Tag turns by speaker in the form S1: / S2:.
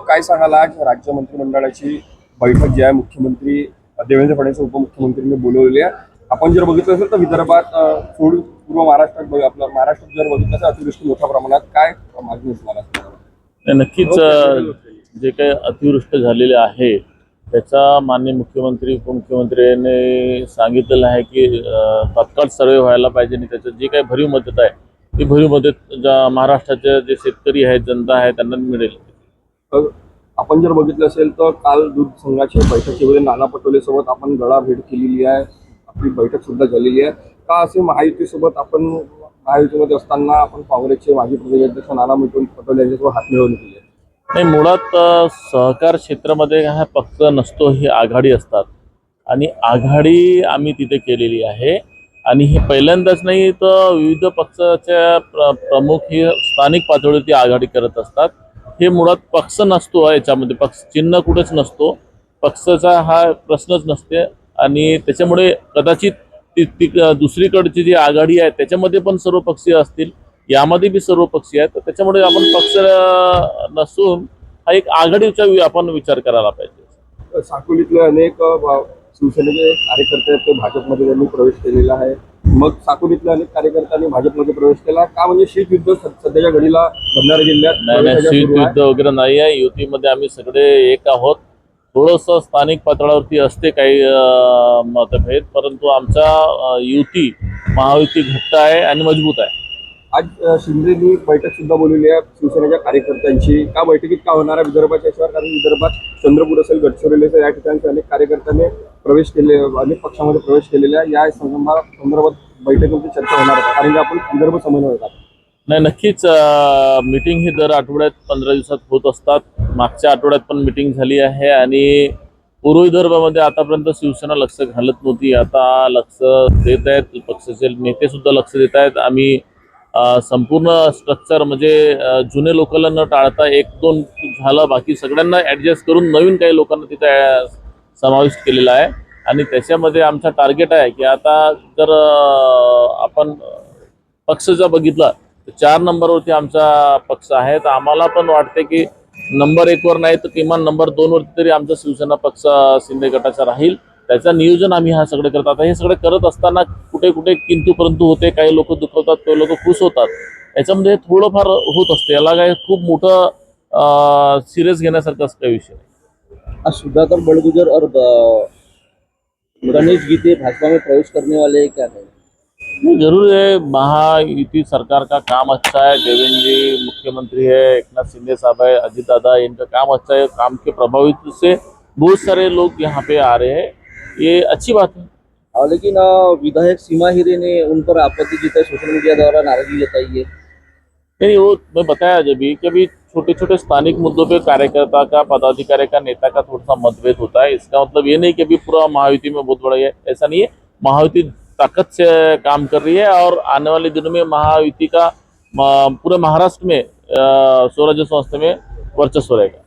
S1: काय सांगाल आज राज्य मंत्रिमंडळाची बैठक जी आहे मुख्यमंत्री देवेंद्र फडणवीस उपमुख्यमंत्र्यांनी बोलवलेली आहे. आपण जर बघितलं असेल तर विदर्भात सोडून पूर्व महाराष्ट्रात बघ- आपलं महाराष्ट्रात जर बघितलं तर अतिवृष्टी मोठ्या प्रमाणात काय मागणी असेल
S2: नक्कीच जे काही अतिवृष्टी झालेले आहे त्याचा माननीय मुख्यमंत्री उपमुख्यमंत्र्याने सांगितलेलं आहे की तत्काळ तात्काळ सर्वे व्हायला पाहिजे आणि त्याच्यात जी काही भरीव मदत आहे ती भरीव मदत ज्या महाराष्ट्राचे जे शेतकरी आहेत जनता आहे त्यांना मिळेल.
S1: आपण जर बघितलं असेल तर काल दूध संघाच्या बैठकीमध्ये नाना पटोलेसोबत आपण गळा भेट केलेली आहे. आपली बैठक सुद्धा झालेली आहे. का असे महायुतीसोबत आपण महायुतीमध्ये असताना आपण काँग्रेसचे माजी प्रदेशाध्यक्ष नाना पटोले यांच्यासोबत हात मिळवून केले
S2: नाही मुळात सहकार क्षेत्रामध्ये हा पक्ष नसतो ही आघाडी असतात. आणि आघाडी आम्ही तिथे केलेली आहे. आणि हे पहिल्यांदाच नाही तर विविध पक्षाच्या प्र प्रमुख ही स्थानिक पातळीवरती आघाडी करत असतात. हे मुळात पक्ष नसतो याच्यामध्ये. पक्ष चिन्ह कुठेच नसतो. पक्षाचा हा प्रश्नच नसते. आणि त्याच्यामुळे कदाचित ती ती दुसरीकडची जी आघाडी आहे त्याच्यामध्ये पण सर्व पक्षीय असतील. यामध्ये बी सर्व पक्षी आहेत. तर त्याच्यामुळे आपण पक्ष नसून हा एक आघाडीचा आपण विचार करायला पाहिजे.
S1: साकोलीतले अनेक शिवसेनेचे कार्यकर्ते आहेत ते भाजपमध्ये त्यांनी प्रवेश केलेला आहे. मग साकोलीतल्या अनेक कार्यकर्त्यांनी भाजपमध्ये प्रवेश केला. का म्हणजे शीत युद्ध सध्याच्या घडीला भंडारा जिल्ह्यात
S2: नाही नाही
S1: प्रवेशाच्या
S2: शीत
S1: सुरू आहे.
S2: युद्ध वगैरे नाही आहे. युतीमध्ये आम्ही सगळे एक आहोत. थोडंसं स्थानिक पातळीवरती असते काही मतभेद परंतु आमचा युती महायुती घट्ट आहे आणि मजबूत आहे.
S1: आज शिंदेनी बैठक सुद्धा बोलवली आहे शिवसेनेच्या कार्यकर्त्यांची का बैठकीत का होणार आहे विदर्भाच्या याच्यावर? कारण विदर्भात चंद्रपूर असेल गडचिरोली असेल या ठिकाणी अनेक कार्यकर्त्यांनी प्रवेश केले अनेक पक्षामध्ये प्रवेश केलेला आहे. या संदर्भात संदर्भात बैठकीमध्ये चर्चा होणार आहे. कारण की आपण विदर्भ समन्वय होता
S2: नाही नक्कीच मीटिंग ही दर आठवड्यात पंधरा दिवसात होत असतात. मागच्या आठवड्यात पण मीटिंग झाली आहे आणि पूर्व विदर्भामध्ये आतापर्यंत शिवसेना लक्ष घालत नव्हती. आता लक्ष देत आहेत पक्षाचे नेते सुद्धा लक्ष देत आहेत. आम्ही संपूर्ण स्ट्रक्चर म्हणजे जुने लोकांना न टाळता एक दोन झालं बाकी सगळ्यांना ॲडजस्ट करून नवीन काही लोकांना तिथे समाविष्ट केलेला आहे. आणि त्याच्यामध्ये आमचा टार्गेट आहे की आता जर आपण पक्ष जर बघितला तर चार नंबरवरती आमचा पक्ष आहे. तर आम्हाला पण वाटते की नंबर एकवर नाही तर किमान नंबर दोनवरती तरी आमचा शिवसेना पक्ष शिंदे गटाचा राहील. त्याचं नियोजन आम्ही हा सगळे करत आता हे सगळे करत असताना कुठे कुठे किंतू परंतु होते काही लोक दुखवतात काही लोक खुश होतात. याच्यामध्ये थोडंफार होत असते. याला काय खूप मोठं सिरियस घेण्यासारखं असं काही विषय नाही.
S3: सुधाकर बड़गुजर और गणेश गीते भाजपा में प्रवेश करने वाले क्या है?
S2: नहीं, जरूर है महायुति सरकार का काम अच्छा है देवेंद्र जी मुख्यमंत्री है एकनाथ शिंदे साहब है अजीत दादा इनका काम अच्छा है काम के प्रभावित से बहुत सारे लोग यहाँ पे आ रहे हैं. ये अच्छी बात है।
S3: और लेकिन विधायक सीमा हिरे ने उन पर आपत्ति जताई सोशल मीडिया द्वारा नाराज़गी जताई है।
S2: नहीं वो मैं बताया जब भी कि अभी छोटे छोटे स्थानिक मुद्दों पे कार्यकर्ता का पदाधिकारी का नेता का थोड़ा सा मतभेद होता है। इसका मतलब ये नहीं कि अभी पूरा महायुति में बहुत बड़ा है ऐसा नहीं है। महायुति ताकत से काम कर रही है और आने वाले दिनों में महायुति का पूरे महाराष्ट्र में स्वराज्य संस्था में वर्चस्व रहेगा।